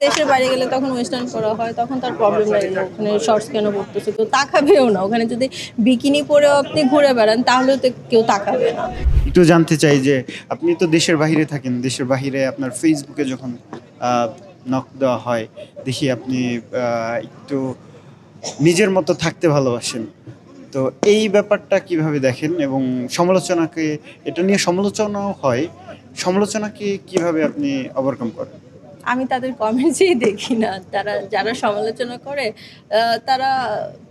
দেশের বাইরে গেলে তখন ওয়েস্টার্ন করা হয়, তখন তার প্রবলেম লাগে ওখানে শর্টস কেন পড়তেছে কেউ তাকাবেও না। ওখানে যদি বিকিনি পরেও আপনি ঘুরে বেড়ান, তাহলেও তো কেউ তাকাবে না। একটু জানতে চাই যে, আপনি তো দেশের বাইরে থাকেন। দেশের বাইরে আপনার ফেসবুকে যখন নক দেওয়া হয়, দেখি আপনি একটু নিজের মতো থাকতে ভালোবাসেন। তো এই ব্যাপারটা কীভাবে দেখেন? এবং সমালোচনাকে, এটা নিয়ে সমালোচনাও হয়। সমালোচনাকে কীভাবে আপনি ওভারকাম করেন? আমি তাদের কমেন্টসই দেখি না। তারা যারা সমালোচনা করে তারা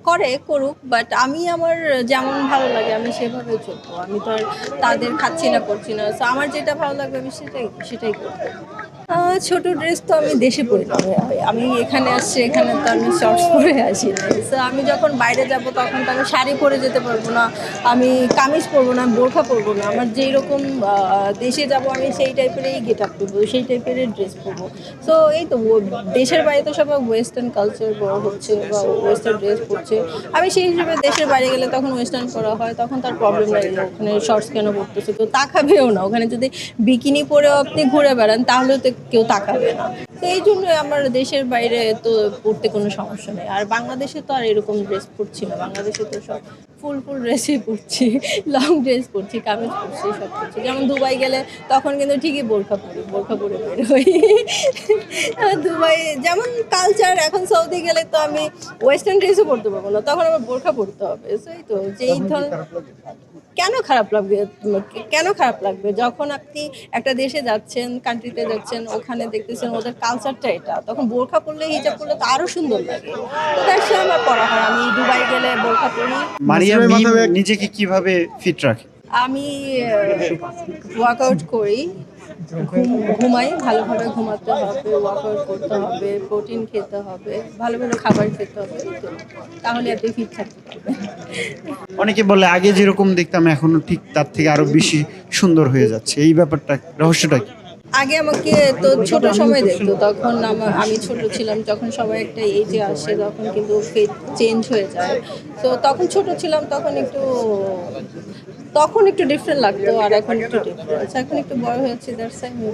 করে, করুক বাট আমি আমার যেমন ভালো লাগে, আমি সেভাবে চলবো। আমি তো আর তাদের খাচ্ছি না, করছি না। সো আমার যেটা ভালো লাগবে, আমি সেটাই সেটাই করব। ছোট ড্রেস তো আমি দেশে পরি আমি এখানে আসছি, এখানে তো আমি শর্টস পরে আসি সো আমি যখন বাইরে যাব, তখন তো আমি শাড়ি পরে যেতে পারব না, আমি কামিজ পরবো না বোরখা পরবো না। আমার যেই রকম দেশে যাব আমি সেই টাইপেরই গেট আপ করব, সেই টাইপের ড্রেস পরবো। সো এই তো দেশের বাইরে তো সবাই ওয়েস্টার্ন কালচার বড় হচ্ছে বা ওয়েস্টার্ন ড্রেস পরছে। আমি সেই হিসেবে দেশের বাইরে গেলে তখন ওয়েস্টার্ন করা হয়, তখন তার প্রবলেম লাগে ওখানে শর্টস কেন পরতেছে? কেউ তাকাবেও না। ওখানে যদি বিকিনি পরেও আপনি ঘুরে বেড়ান, তাহলেও তো কেউ তাকাবে না। তো এই জন্য আমার দেশের বাইরে তো পড়তে কোনো সমস্যা নেই। আর বাংলাদেশে তো আর এরকম ড্রেস পরছি না। বাংলাদেশে তো সব ফুল ফুল ড্রেসই পরছি লং ড্রেস পরছি কামিজ পরছি সব কিছু যেমন দুবাই গেলে তখন কিন্তু ঠিকই বোরখা পরি বোরখা পরে বের হই। দুবাই যেমন কালচার এখন সৌদি গেলে তো আমি ওয়েস্টার্ন ড্রেসও পরতে পারব না তখন আমার বোরখা পরতে হবে। সেই তো যে এই ধরনের কেন খারাপ লাগবে? কেন খারাপ লাগবে? যখন আপনি একটা দেশে যাচ্ছেন কান্ট্রিতে যাচ্ছেন ওখানে দেখতেছেন ওদের কালচারটা এটা তখন বোরখা পরলে হিজাব পরলে তো আরও সুন্দর লাগে। তো দ্যাটস আমার পড়া হয়। আমি দুবাই গেলে বোরখা পরি। মারিয়া মিম নিজেকে কীভাবে ফিট রাখে? আমি ওয়ার্কআউট করি। ঘুমাই ভালোভাবে ঘুমাতে হবে ওয়ার্কআউট করতে হবে প্রোটিন খেতে হবে ভালো ভালো খাবার খেতে হবে। তাহলে আপনি ফিট থাকতে পারবেন অনেকে বলে আগে যেরকম দেখতাম এখনও ঠিক তার থেকে আরও বেশি সুন্দর হয়ে যাচ্ছে। এই ব্যাপারটা রহস্যটা কি? আগে আমাকে তো ছোট সময় দেখতো, তখন আমার আমি ছোট ছিলাম, যখন সবাই একটা এজে আসে, তখন কিন্তু চেঞ্জ হয়ে যায়। তো তখন ছোট ছিলাম, তখন একটু তখন একটু ডিফারেন্ট লাগতো, আর এখন একটু ডিফারেন্স এখন একটু বড় হয়েছে দ্যাটস একটু